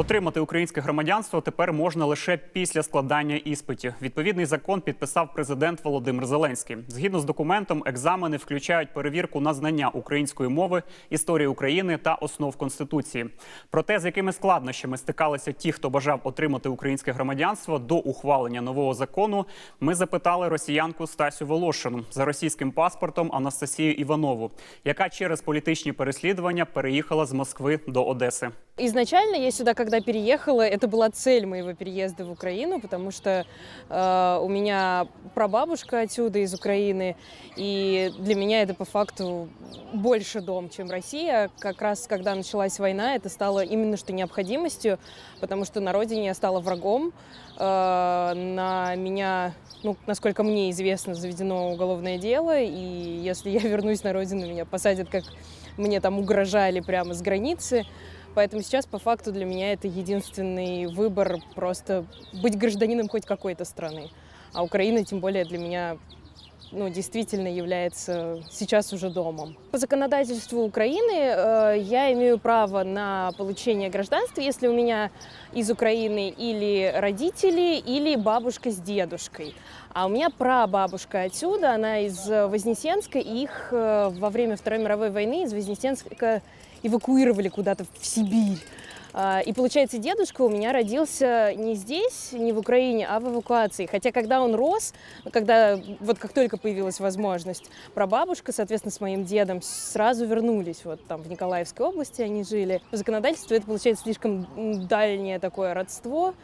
Отримати українське громадянство тепер можна лише після складання іспитів. Відповідний закон підписав президент Володимир Зеленський. Згідно з документом, екзамени включають перевірку на знання української мови, історії України та основ конституції. Про те, з якими складнощами стикалися ті, хто бажав отримати українське громадянство до ухвалення нового закону, ми запитали росіянку Стасю Волошину за російським паспортом Анастасію Іванову, яка через політичні переслідування переїхала з Москви до Одеси. Изначально я сюда, когда переехала, это была цель моего переезда в Украину, потому что э, у меня прабабушка отсюда, из Украины, и для меня это по факту больше дом, чем Россия. Как раз когда началась война, это стало именно что необходимостью, потому что на родине я стала врагом. Э, на меня, ну, насколько мне известно, заведено уголовное дело, и если я вернусь на родину, меня посадят, как мне там угрожали прямо с границы. Поэтому сейчас по факту для меня это единственный выбор просто быть гражданином хоть какой-то страны. А Украина тем более для меня ну, действительно является сейчас уже домом. По законодательству Украины э, я имею право на получение гражданства, если у меня из Украины или родители, или бабушка с дедушкой. А у меня прабабушка отсюда, она из Вознесенска, их э, во время Второй мировой войны из Вознесенска эвакуировали куда-то в Сибирь. А, И получается, дедушка у меня родился не здесь, не в Украине, а в эвакуации. Хотя когда он рос, когда вот как только появилась возможность, прабабушка, соответственно, с моим дедом сразу вернулись. Вот там в Николаевской области они жили. В законодательстве это получается слишком дальнее такое родство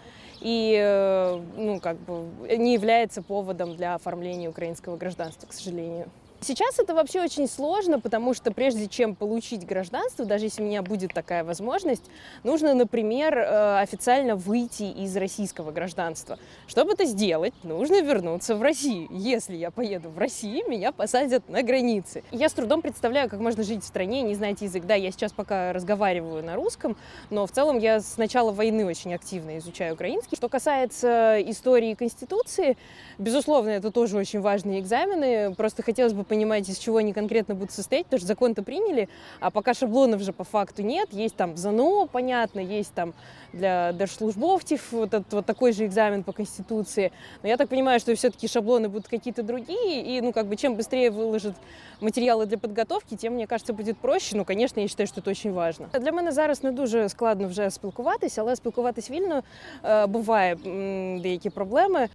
и э, ну, как бы не является поводом для оформления украинского гражданства, к сожалению. Сейчас это вообще очень сложно, потому что прежде чем получить гражданство, даже если у меня будет такая возможность, нужно, например, э, официально выйти из российского гражданства. Чтобы это сделать, нужно вернуться в Россию. Если я поеду в Россию, меня посадят на границе. Я с трудом представляю, как можно жить в стране, не знать язык. Да, я сейчас пока разговариваю на русском, но в целом я с начала войны очень активно изучаю украинский. Что касается истории Конституции, безусловно, это тоже очень важные экзамены. Просто хотелось бы понимать, из чего они конкретно будут состоять, потому что закон-то приняли, а пока шаблонов же по факту нет. Есть там ЗНО, понятно, есть там для держслужбовцев вот, этот, вот такой же экзамен по Конституции. Но я так понимаю, что все-таки шаблоны будут какие-то другие, и, ну, как бы, чем быстрее выложат матеріали для підготовки, тим, мені кажется, буде проще. Ну, звісно, я вважаю, що це дуже важливо. Для мене зараз не дуже складно вже спілкуватися, але спілкуватись вільно е, буває м, деякі проблеми.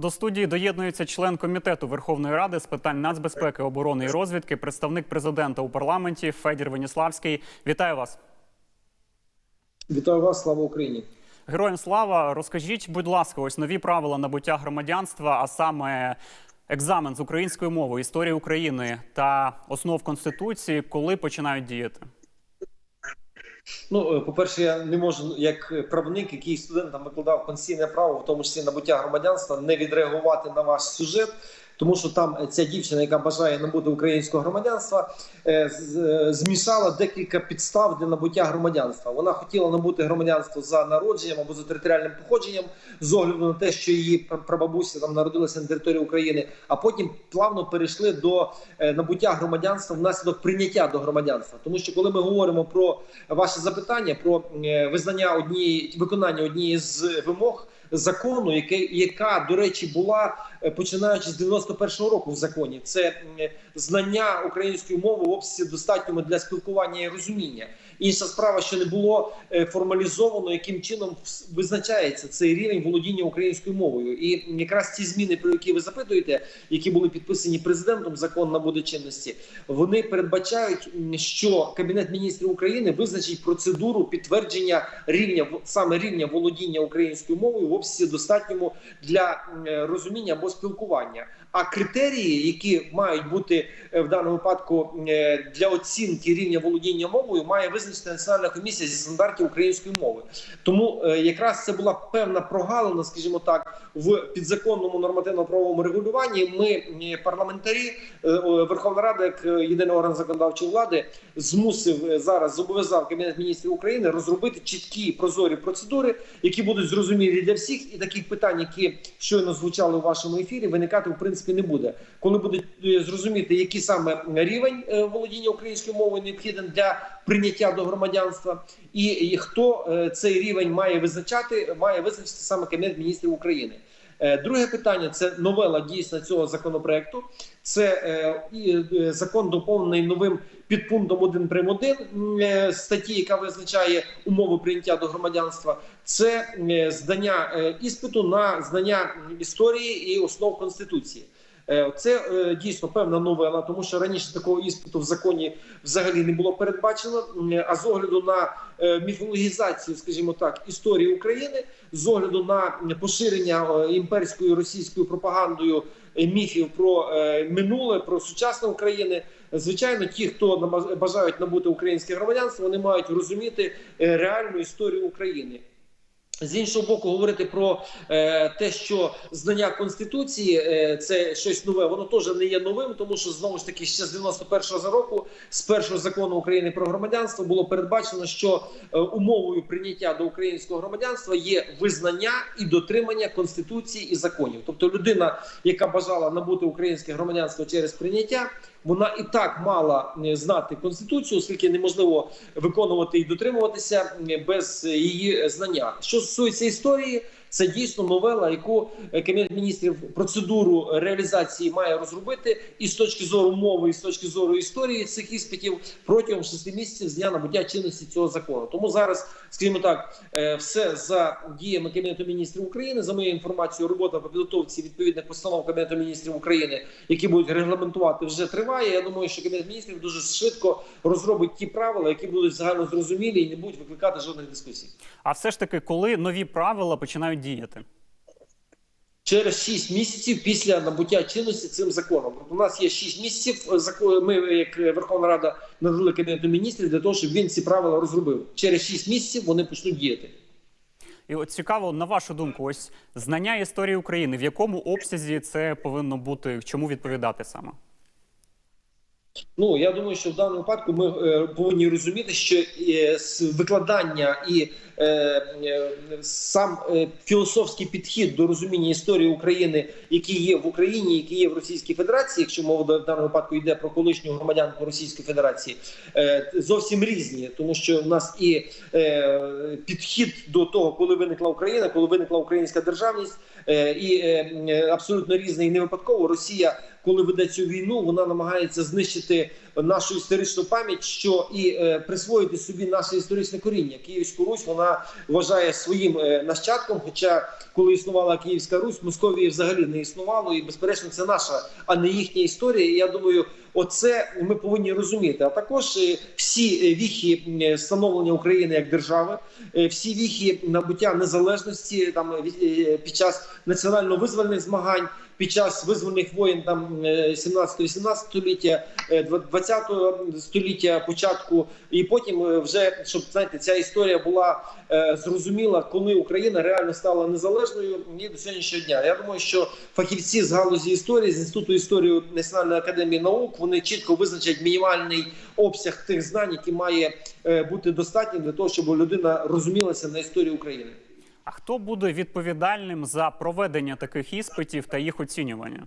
До студії доєднується член комітету Верховної Ради з питань нацбезпеки, оборони і розвідки, представник президента у парламенті Федір Веніславський. Вітаю вас. Вітаю вас, слава Україні. Героям слава. Розкажіть, будь ласка, ось нові правила набуття громадянства, а саме екзамен з української мови, історії України та основ конституції, коли починають діяти. Ну, е, по-перше, я не можу, як правник, який студентам викладав конституційне право, в тому числі набуття громадянства, не відреагувати на ваш сюжет. Тому що там ця дівчина, яка бажає набути українського громадянства, е, е, змішала декілька підстав для набуття громадянства. Вона хотіла набути громадянство за народженням або за територіальним походженням, з огляду на те, що її пр- прабабуся там народилася на території України, а потім плавно перейшли до е, набуття громадянства внаслідок прийняття до громадянства. Тому що коли ми говоримо про ваше запитання про е, визнання однієї виконання однієї з вимог закону, яке яка до речі була е, починаючи з 91-го року в законі, це знання української мови в обсязі достатньому для спілкування і розуміння. Інша справа, що не було е, формалізовано, яким чином визначається цей рівень володіння українською мовою. І якраз ці зміни, про які ви запитуєте, які були підписані президентом, закон набуде чинності, вони передбачають, що Кабінет міністрів України визначить процедуру підтвердження рівня саме рівня володіння українською мовою в обсязі достатньому для розуміння або спілкування. А критерії, які мають бути е, в даному випадку е, для оцінки рівня володіння мовою, має визначити Національна комісія зі стандартів української мови. Тому е, якраз це була певна прогалина, скажімо так, в підзаконному нормативно-правовому регулюванні. Ми парламентарі Верховна Рада, як єдиний орган законодавчої влади, змусив зараз зобов'язав Кабінет міністрів України розробити чіткі прозорі процедури, які будуть зрозумілі для всіх, і таких питань, які щойно звучали у вашому ефірі, виникати в принципі не буде. Коли будуть е, зрозуміти, який саме рівень е, володіння українською мовою необхіден для прийняття до громадянства, і, і хто е, цей рівень має визначати, має визначити саме Кабінет міністрів України. Е, Друге питання це новела дійсно цього законопроекту. Це е, е, закон доповнений новим підпунктом 1 прим. 1 е, статті, яка визначає умови прийняття до громадянства. Це здання іспиту на знання історії і основ конституції. Е, Це е, дійсно певна новела, тому що раніше такого іспиту в законі взагалі не було передбачено. А з огляду на е, міфологізацію, скажімо так, історії України, з огляду на поширення імперською російською пропагандою міфів про минуле, про сучасне України. Звичайно, ті, хто бажають набути українське громадянство, вони мають розуміти реальну історію України. З іншого боку, говорити про е, те, що знання конституції е, це щось нове, воно теж не є новим, тому що знову ж таки ще з 91-го року, з першого закону України про громадянство, було передбачено, що е, умовою прийняття до українського громадянства є визнання і дотримання конституції і законів. Тобто, людина, яка бажала набути українське громадянство через прийняття, вона і так мала знати конституцію, оскільки неможливо виконувати і дотримуватися без її знання. Що стосується історії, це дійсно новела, яку е, Кабінет міністрів процедуру реалізації має розробити і з точки зору мови, і з точки зору історії цих іспитів протягом шести місяців з дня набуття чинності цього закону. Тому зараз, скажімо так, е, все за діями Кабінету міністрів України. За моєю інформацією, робота по підготовці відповідних постанов Кабінету міністрів України, які будуть регламентувати, вже триває. Я думаю, що Кабінет міністрів дуже швидко розробить ті правила, які будуть загально зрозумілі і не будуть викликати жодних дискусій. А все ж таки, коли нові правила починають діяти? через 6 місяців після набуття чинності цим законом. У нас є 6 місяців. е, зако- Ми, як Верховна Рада, надали кабінету міністрів для того, щоб він ці правила розробив. Через 6 місяців вони почнуть діяти. І от цікаво, на вашу думку, ось знання історії України, в якому обсязі це повинно бути, чому відповідати саме? Ну я думаю, що в даному випадку ми е, повинні розуміти, що е, викладання і е, сам філософський підхід до розуміння історії України, який є в Україні, який є в Російській Федерації, якщо мова в даному випадку йде про колишню громадянку Російської Федерації, зовсім різні, тому що в нас і підхід до того, коли виникла Україна, коли виникла українська державність, і абсолютно різний і не випадково Росія коли веде цю війну, вона намагається знищити нашу історичну пам'ять, що і е, присвоїти собі наше історичне коріння. Київську Русь вона вважає своїм е, нащадком. Хоча коли існувала Київська Русь, Московії взагалі не існувало, і безперечно, це наша, а не їхня історія. І я думаю, оце ми повинні розуміти. А також е, всі е, віхи е, становлення України як держави, е, всі віхи набуття незалежності там е, е, під час національно-визвольних змагань під час визвольних воєн там е, 17-18 століття, е, 20 століття початку, і потім е, вже щоб знаєте, ця історія була е, зрозуміла, коли Україна реально стала незалежною і до сьогоднішнього дня. Я думаю, що фахівці з галузі історії з інституту історії Національної академії наук вони чітко визначать мінімальний обсяг тих знань, які має е, бути достатнім для того, щоб людина розумілася на історії України. А хто буде відповідальним за проведення таких іспитів та їх оцінювання?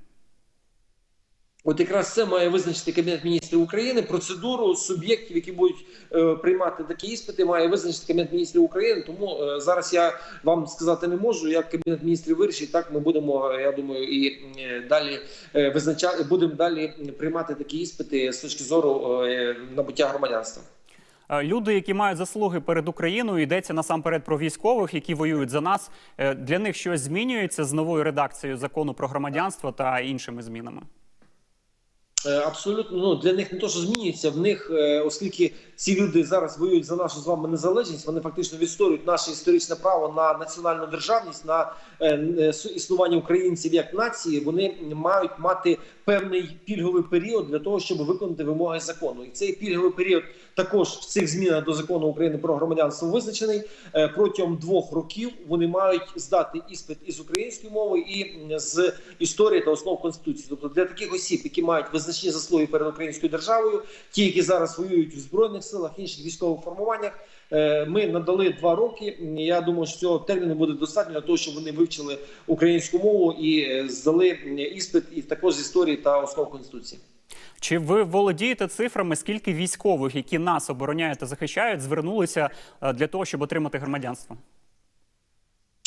От якраз це має визначити Кабінет міністрів України. Процедуру суб'єктів, які будуть е, приймати такі іспити, має визначити Кабінет міністрів України. Тому е, зараз я вам сказати не можу. Як Кабінет міністрів вирішить, так ми будемо. е, Я думаю, і е, далі е, визначати будемо далі приймати такі іспити з точки зору е, набуття громадянства. Е, Люди, які мають заслуги перед Україною, йдеться насамперед про військових, які воюють за нас. Е, Для них щось змінюється з новою редакцією закону про громадянство та іншими змінами. Е, Абсолютно ну для них не то, що змінюється в них, оскільки ці люди зараз воюють за нашу з вами незалежність. Вони фактично відстоюють наше історичне право на національну державність, на е, е, існування українців як нації. Вони мають мати певний пільговий період для того, щоб виконати вимоги закону. І цей пільговий період також в цих змінах до закону України про громадянство визначений. Е, Протягом двох років вони мають здати іспит із української мови і з історії та основ конституції. Тобто для таких осіб, які мають визначні заслуги перед українською державою, ті, які зараз воюють в збройних силах, інших військових формуваннях. е, Ми надали два роки. Я думаю, що цього терміну буде достатньо для того, щоб вони вивчили українську мову і е, здали іспит, і також з історії та основ конституції. Чи ви володієте цифрами, скільки військових, які нас обороняють та захищають, звернулися е, для того, щоб отримати громадянство?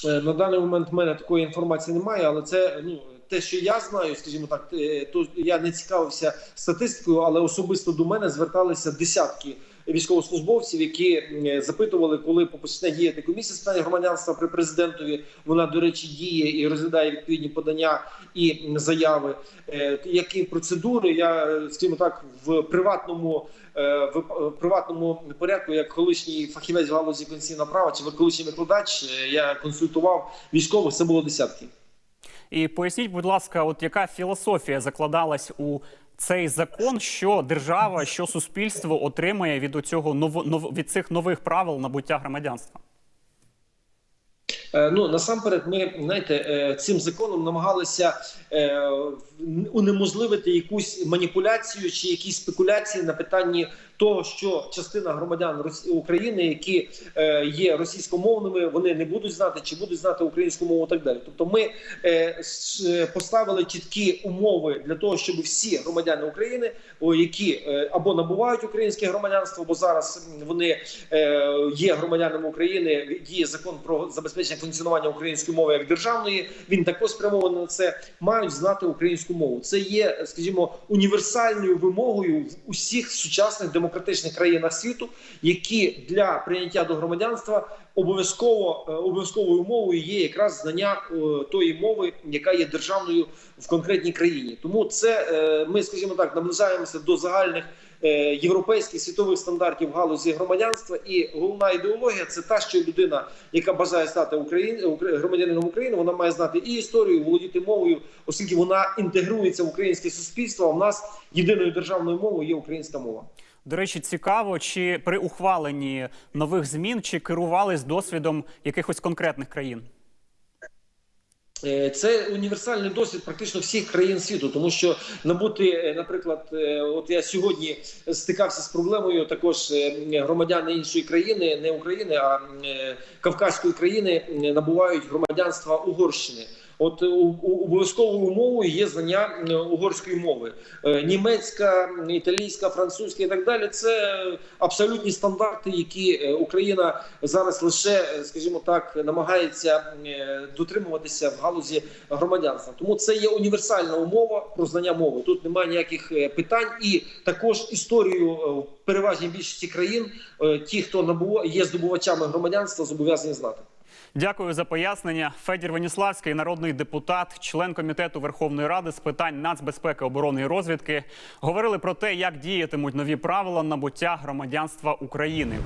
Е, На даний момент в мене такої інформації немає, але це ну те, що я знаю, скажімо так, е, то я не цікавився статистикою, але особисто до мене зверталися десятки військовослужбовців, які е, запитували, коли почне діяти комісія з питань громадянства при президентові. Вона до речі діє і розглядає відповідні подання і заяви. Е, Які процедури я скажімо так в приватному в приватному порядку, як колишній фахівець галузі конституційного права чи колишній викладач, я консультував військових. Це було десятки. І поясніть, будь ласка, от яка філософія закладалась у цей закон, що держава, що суспільство отримає від цього від цих нових правил набуття громадянства? Е, Ну насамперед, ми знаєте, е, цим законом намагалися е, унеможливити якусь маніпуляцію чи якісь спекуляції на питанні того, що частина громадян Росі- України, які е, є російськомовними, вони не будуть знати чи будуть знати українську мову. і Так далі. Тобто, ми е, поставили чіткі умови для того, щоб всі громадяни України, які е, або набувають українське громадянство, бо зараз вони є громадянами України. Діє закон про забезпечення функціонування української мови як державної. Він також спрямований на це. Мають знати українську мову. Це є, скажімо, універсальною вимогою в усіх сучасних демократичних країнах світу, які для прийняття до громадянства обов'язково е, обов'язковою умовою є якраз знання е, тої мови, яка є державною в конкретній країні. Тому це е, ми, скажімо так, наближаємося до загальних європейських світових стандартів галузі громадянства. І головна ідеологія це та, що людина, яка бажає стати Україн, громадянином України, вона має знати і історію, володіти мовою, оскільки вона інтегрується в українське суспільство. А в нас єдиною державною мовою є українська мова. До речі, цікаво, чи при ухваленні нових змін чи керувались досвідом якихось конкретних країн? Е, Це універсальний досвід практично всіх країн світу, тому що набути, е, наприклад, е, от я сьогодні стикався з проблемою. Також громадяни іншої країни, не України, а Кавказької країни набувають громадянства Угорщини. От обов'язковою умовою є знання е, угорської мови, Е, німецька, італійська, французька і так далі. Це абсолютні стандарти, які е, Україна зараз лише, скажімо так, намагається дотримуватися в галузі громадянства. Тому це є універсальна умова про знання мови. Тут немає ніяких питань, і також історію в переважній більшості країн ті, хто є здобувачами громадянства, зобов'язані знати. Дякую за пояснення. Федір Веніславський, народний депутат, член комітету Верховної Ради з питань нацбезпеки, оборони і розвідки, говорили про те, як діятимуть нові правила набуття громадянства України.